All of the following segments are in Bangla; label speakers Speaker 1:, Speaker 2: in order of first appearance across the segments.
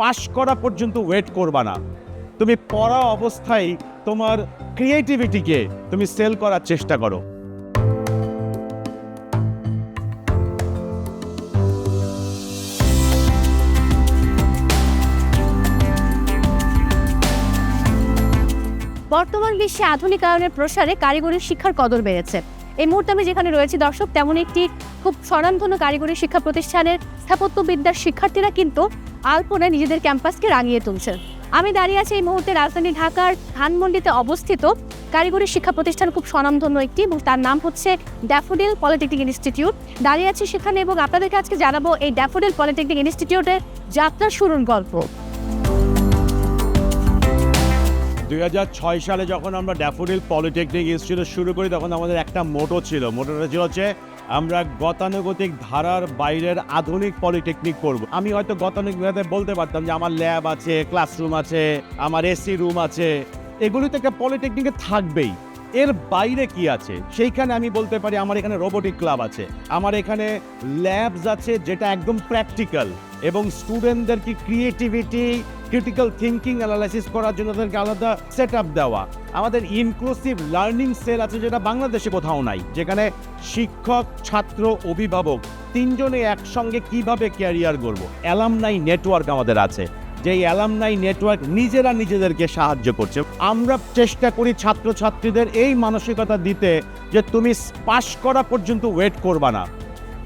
Speaker 1: পাশ করা পর্যন্ত ওয়েট করবা না। তুমি পড়া অবস্থায় তোমার ক্রিয়েটিভিটিকে তুমি সেল করার চেষ্টা করো।
Speaker 2: বর্তমান বিশ্বে আধুনিকায়নের প্রসারে কারিগরি শিক্ষার কদর বেড়েছে। এই মুহূর্তে আমি যেখানে রয়েছি, দর্শক, তেমন একটি খুব স্বনামধন্য কারিগরি শিক্ষা প্রতিষ্ঠানের স্থাপত্যবিদ্যার শিক্ষার্থীরা কিন্তু আলপনায় নিজেদের ক্যাম্পাসকে রাঙিয়ে তুলছে। আমি দাঁড়িয়ে আছি এই মুহূর্তে রাজধানী ঢাকার ধানমন্ডিতে অবস্থিত। কারিগরি শিক্ষা প্রতিষ্ঠান খুব স্বনামধন্য একটি, এবং তার নাম হচ্ছে ড্যাফোডিল পলিটেকনিক ইনস্টিটিউট। দাঁড়িয়ে আছি সেখানে, এবং আপনাদেরকে আজকে জানাব এই ড্যাফোডিল পলিটেকনিক ইনস্টিটিউটের যাত্রা শুরুর গল্প।
Speaker 1: দুই হাজার ছয় সালে যখন আমরা ড্যাফোডিল পলিটেকনিক ইনস্টিটিউট শুরু করি, তখন আমাদের একটা মোটো ছিল। মোটোটা ছিল হচ্ছে, আমরা গতানুগতিক ধারার বাইরের আধুনিক পলিটেকনিক করব। আমি হয়তো গতানুগতিক বলতে পারতাম যে আমার ল্যাব আছে, ক্লাসরুম আছে, আমার এসি রুম আছে। এগুলি একটা পলিটেকনিকে থাকবেই। এর বাইরে কি আছে? সেইখানে আমি বলতে পারি আমার এখানে রোবোটিক ক্লাব আছে। আমার এখানে ল্যাবস আছে যেটা একদম প্র্যাকটিক্যাল এবং স্টুডেন্টদেরকে ক্রিয়েটিভিটি ক্রিটিক্যাল থিঙ্কিং অ্যানালাইসিস করার জন্য তাদেরকে আলাদা সেট আপ দেওয়া। আমাদের ইনক্লুসিভ লার্নিং সেল আছে যেটা বাংলাদেশে কোথাও নাই, যেখানে শিক্ষক, ছাত্র, অভিভাবক তিনজনে একসঙ্গে কীভাবে ক্যারিয়ার গড়বো। অ্যালামনাই নেটওয়ার্ক আমাদের আছে। যে অ্যালামনাই নেটওয়ার্ক নিজেরা নিজেদেরকে সাহায্য করছে। আমরা চেষ্টা করি ছাত্রছাত্রীদের এই মানসিকতা দিতে যে তুমি পাশ করা পর্যন্ত ওয়েট করবা না।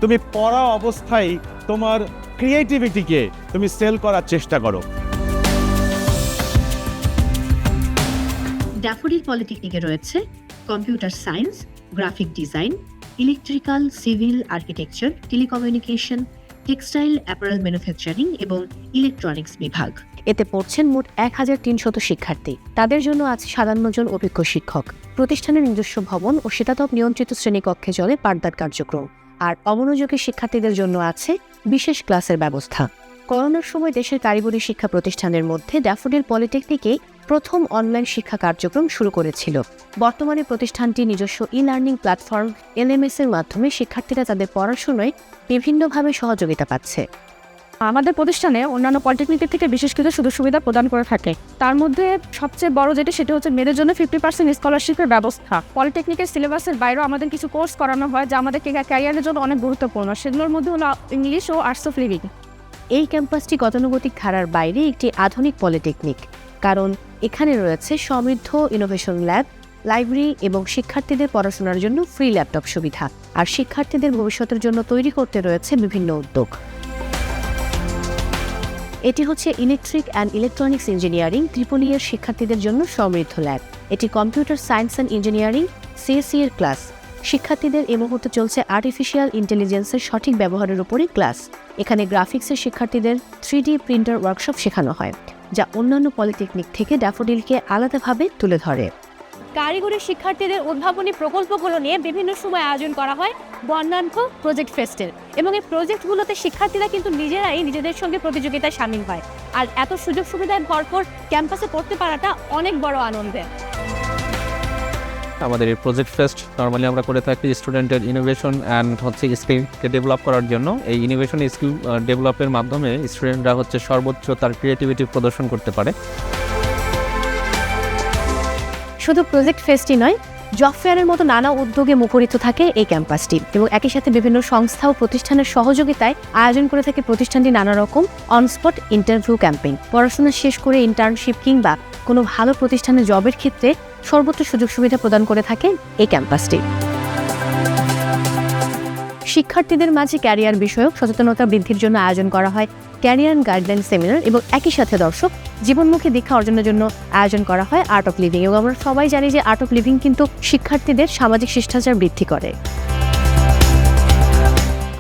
Speaker 1: তুমি পড়া অবস্থায় তোমার ক্রিয়েটিভিটিকে তুমি সেল করার চেষ্টা করো।
Speaker 3: ড্যাফোডিল পলিটেকনিকে রয়েছে computer science, graphic design, electrical, civil, architecture, telecommunication textile, apparel manufacturing এবং ইলেকট্রনিক্স বিভাগ।
Speaker 2: এতে পড়ছেন মোট এক হাজার তিনশত শিক্ষার্থী। তাদের জন্য আছে সাতান্ন জন অভিজ্ঞ শিক্ষক। প্রতিষ্ঠানের নিজস্ব ভবন ও শীতাতপ নিয়ন্ত্রিত শ্রেণীকক্ষে চলে পাঠদান কার্যক্রম। আর অমনোযোগী শিক্ষার্থীদের জন্য আছে বিশেষ ক্লাসের ব্যবস্থা। করোনার সময় দেশের কারিগরি শিক্ষা প্রতিষ্ঠানের মধ্যে ড্যাফোডিল পলিটেকনিকে প্রথম অনলাইন শিক্ষা কার্যক্রম শুরু করেছিল। বর্তমানে প্রতিষ্ঠানটি নিজস্ব ই লার্নিং প্ল্যাটফর্ম এলএমএস এর মাধ্যমে শিক্ষার্থীরা তাদের পড়াশোনায় বিভিন্নভাবে সহযোগিতা পাচ্ছে।
Speaker 4: আমাদের প্রতিষ্ঠানে অন্যান্য পলিটেকনিকের থেকে বিশেষ কিছু সুযোগ সুবিধা প্রদান করে থাকে। তার মধ্যে সবচেয়ে বড় যেটা, সেটা হচ্ছে মেয়েদের জন্য ফিফটি পার্সেন্ট স্কলারশিপের ব্যবস্থা। পলিটেকনিকের সিলেবাসের বাইরেও আমাদের কিছু কোর্স করানো হয়, যা আমাদের ক্যারিয়ারের জন্য অনেক গুরুত্বপূর্ণ। সেগুলোর মধ্যে হলো ইংলিশ ও আর্টস অফ লিভিং
Speaker 2: এই ক্যাম্পাসটি গতানুগতিক ধারার বাইরে একটি আধুনিক পলিটেকনিক, কারণ এখানে রয়েছে সমৃদ্ধ ইনোভেশন ল্যাব লাইব্রেরি এবং শিক্ষার্থীদের পড়াশোনার জন্য ফ্রি ল্যাপটপ সুবিধা, আর শিক্ষার্থীদের ভবিষ্যতের জন্য তৈরি করতে রয়েছে বিভিন্ন উদ্যোগ। এটি হচ্ছে electric and electronics engineering triple E এর শিক্ষার্থীদের জন্য সমৃদ্ধ ল্যাব এটি computer science and engineering CSC এর ক্লাস শিক্ষার্থীদের এই মুহূর্তে চলছে আর্টিফিশিয়াল ইন্টেলিজেন্সের সঠিক ব্যবহারের উপরই ক্লাস। এখানে গ্রাফিক্সের শিক্ষার্থীদের থ্রি প্রিন্টার ওয়ার্কশপ শেখানো হয়, যা অন্যান্য পলিটেকনিক থেকে ড্যাফোডিলকে আলাদাভাবে তুলে ধরে। কারিগরি শিক্ষার্থীদের উদ্ভাবনী প্রকল্পগুলো নিয়ে বিভিন্ন সময় আয়োজন করা হয় বর্ণাঢ্য প্রজেক্ট ফেস্টের এবং এই প্রজেক্টগুলোতে শিক্ষার্থীরা কিন্তু নিজেরাই নিজেদের সঙ্গে প্রতিযোগিতায় সামিল হয়। আর এত সুযোগ সুবিধায় ভরপুর ক্যাম্পাসে পড়তে পারাটা অনেক বড় আনন্দের।
Speaker 5: আমাদের এই প্রজেক্ট ফেস্ট নর্মালি আমরা করে থাকি স্টুডেন্টের ইনোভেশন অ্যান্ড হচ্ছে স্কিলকে ডেভেলপ করার জন্য। এই ইনোভেশন স্কিল ডেভেলপের মাধ্যমে স্টুডেন্টরা হচ্ছে সর্বোচ্চ তার ক্রিয়েটিভিটি প্রদর্শন করতে পারে।
Speaker 2: শুধু প্রজেক্ট ফেস্টই নয় জব ফেয়ারের মতো নানা উদ্যোগে মুখরিত থাকে এই ক্যাম্পাসটি এবং একই সাথে বিভিন্ন সংস্থা ও প্রতিষ্ঠানের সহযোগিতায় আয়োজন করে থাকে প্রতিষ্ঠানটি নানা রকম অনস্পট ইন্টারভিউ ক্যাম্পেইন পড়াশোনা শেষ করে ইন্টার্নশিপ কিংবা কোনো ভালো প্রতিষ্ঠানে জবের ক্ষেত্রে সর্বোচ্চ সুযোগ সুবিধা প্রদান করে থাকে এই ক্যাম্পাসটি। শিক্ষার্থীদের মাঝে ক্যারিয়ার বিষয়ক সচেতনতা বৃদ্ধির জন্য আয়োজন করা হয়। ক্যারিয়ার গাইডলাইন সেমিনার এবং একই সাথে দর্শক জীবনমুখী দীক্ষা অর্জনের জন্য আয়োজন করা হয় আর্ট অফ লিভিং এবং আমরা সবাই জানি যে আর্ট অফ লিভিং কিন্তু শিক্ষার্থীদের সামাজিক শিষ্টাচার বৃদ্ধি করে।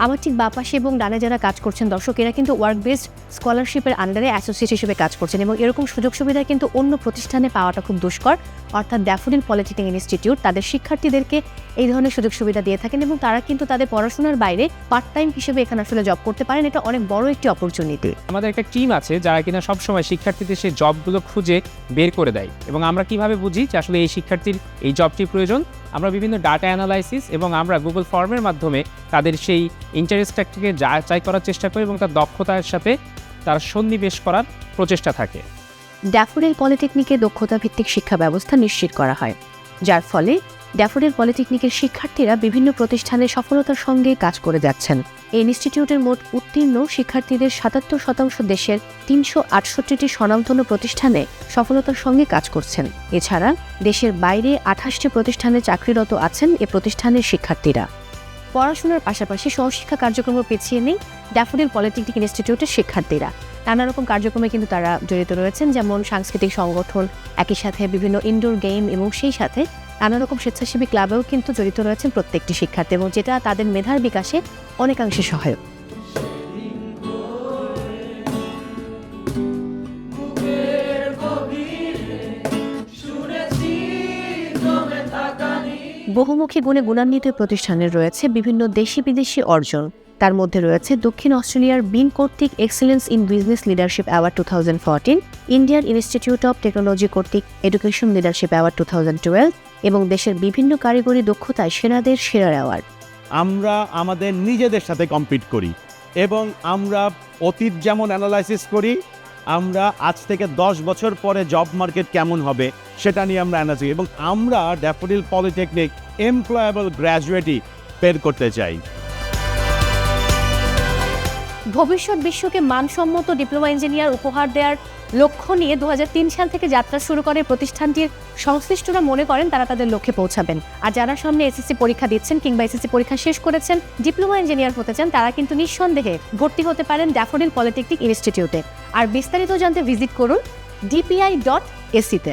Speaker 2: আমার ঠিক বাপাশে এবং ডানে যারা কাজ করছেন দর্শক, এরা কিন্তু ওয়ার্ক বেসড স্কলারশিপের আন্ডারে অ্যাসোসিয়েট হিসেবে কাজ করছেন এবং এরকম সুযোগ সুবিধা কিন্তু অন্য প্রতিষ্ঠানে পাওয়াটা খুব দুষ্কর। অর্থাৎ ড্যাফোডিল পলিটেকনিক ইনস্টিটিউট তাদের শিক্ষার্থীদেরকে এই ধরনের সুযোগ সুবিধা দিয়ে থাকেন এবং তারা কিন্তু তাদের পড়াশোনার বাইরে পার্ট টাইম হিসেবে এখানে আসলে জব করতে পারেন। এটা অনেক বড় একটি অপরচুনিটি
Speaker 6: আমাদের একটা টিম আছে যারা কিনা সবসময় শিক্ষার্থীদের সেই জবগুলো খুঁজে বের করে দেয় এবং আমরা কীভাবে বুঝি যে আসলে এই শিক্ষার্থীর এই জবটি প্রয়োজন? আমরা বিভিন্ন ডাটা অ্যানালাইসিস এবং আমরা গুগল ফর্মের মাধ্যমে তাদের সেই ইন্টারেস্টটাকে যাচাই করার চেষ্টা করি এবং তার দক্ষতার সাথে তার সন্নিবেশ করার প্রচেষ্টা থাকে।
Speaker 2: ড্যাফোডিল পলিটেকনিকে দক্ষতা ভিত্তিক শিক্ষা ব্যবস্থা নিশ্চিত করা হয়, যার ফলে ড্যাফোডিল পলিটেকনিকের শিক্ষার্থীরা বিভিন্ন প্রতিষ্ঠানে সফলতার সঙ্গে কাজ করে যাচ্ছেন। এই ইনস্টিটিউটের মোট উত্তীর্ণ শিক্ষার্থীদের সাতাত্তর শতাংশ দেশের তিনশো আটষট্টিটি স্বনামধন্য প্রতিষ্ঠানে সফলতার সঙ্গে কাজ করছেন। এছাড়া দেশের বাইরে আঠাশটি প্রতিষ্ঠানে চাকরিরত আছেন এ প্রতিষ্ঠানের শিক্ষার্থীরা। পড়াশোনার পাশাপাশি সহশিক্ষা কার্যক্রম পেছিয়ে নেই ড্যাফোডিল পলিটেকনিক ইনস্টিটিউটের শিক্ষার্থীরা। নানা রকম কার্যক্রমে কিন্তু তারা জড়িত রয়েছেন, যেমন সাংস্কৃতিক সংগঠন, একই সাথে বিভিন্ন ইনডোর গেম এবং সেই সাথে নানা রকম স্বেচ্ছাসেবী ক্লাবেও কিন্তু জড়িত রয়েছেন প্রত্যেকটি শিক্ষার্থী এবং যেটা তাদের মেধার বিকাশে অনেকাংশে সহায়ক। বহুমুখী গুণে গুণান্বিত প্রতিষ্ঠানের রয়েছে বিভিন্ন দেশি বিদেশি অর্জন। তার মধ্যে রয়েছে দক্ষিণ অস্ট্রেলিয়ার বিন কর্তৃক excellence in business leadership award two thousand fourteen, Indian Institute of Technology কর্তৃক education leadership award two thousand twelve এবং দেশের বিভিন্ন কারিগরি দক্ষতায় সেনাদের সেরা অ্যাওয়ার্ড
Speaker 1: আমরা আমাদের নিজেদের সাথে কম্পিট করি এবং আমরা অতীত যেমন অ্যানালাইসিস করি, আমরা আজ থেকে দশ বছর পরে জব মার্কেট কেমন হবে সেটা নিয়ে আমরা অ্যানালাইসিস এবং আমরা ড্যাফোডিল পলিটেকনিক এমপ্লয়েবল গ্র্যাজুয়েটই বের করতে চাই।
Speaker 2: ভবিষ্যৎ বিশ্বকে মানসম্মত ডিপ্লোমা ইঞ্জিনিয়ার উপহার দেওয়ার লক্ষ্য নিয়ে দু হাজার তিন সাল থেকে যাত্রা শুরু করে প্রতিষ্ঠানটির সংশ্লিষ্টরা মনে করেন তারা তাদের লক্ষ্যে পৌঁছাবেন। আর যারা সামনে এসএসসি পরীক্ষা দিচ্ছেন কিংবা এসএসসি পরীক্ষা শেষ করেছেন, ডিপ্লোমা ইঞ্জিনিয়ার হতে চান, তারা কিন্তু নিঃসন্দেহে ভর্তি হতে পারেন ড্যাফোডিল পলিটেকনিক ইনস্টিটিউটে। আর বিস্তারিত জানতে ভিজিট করুন ডিপিআই ডট এসিতে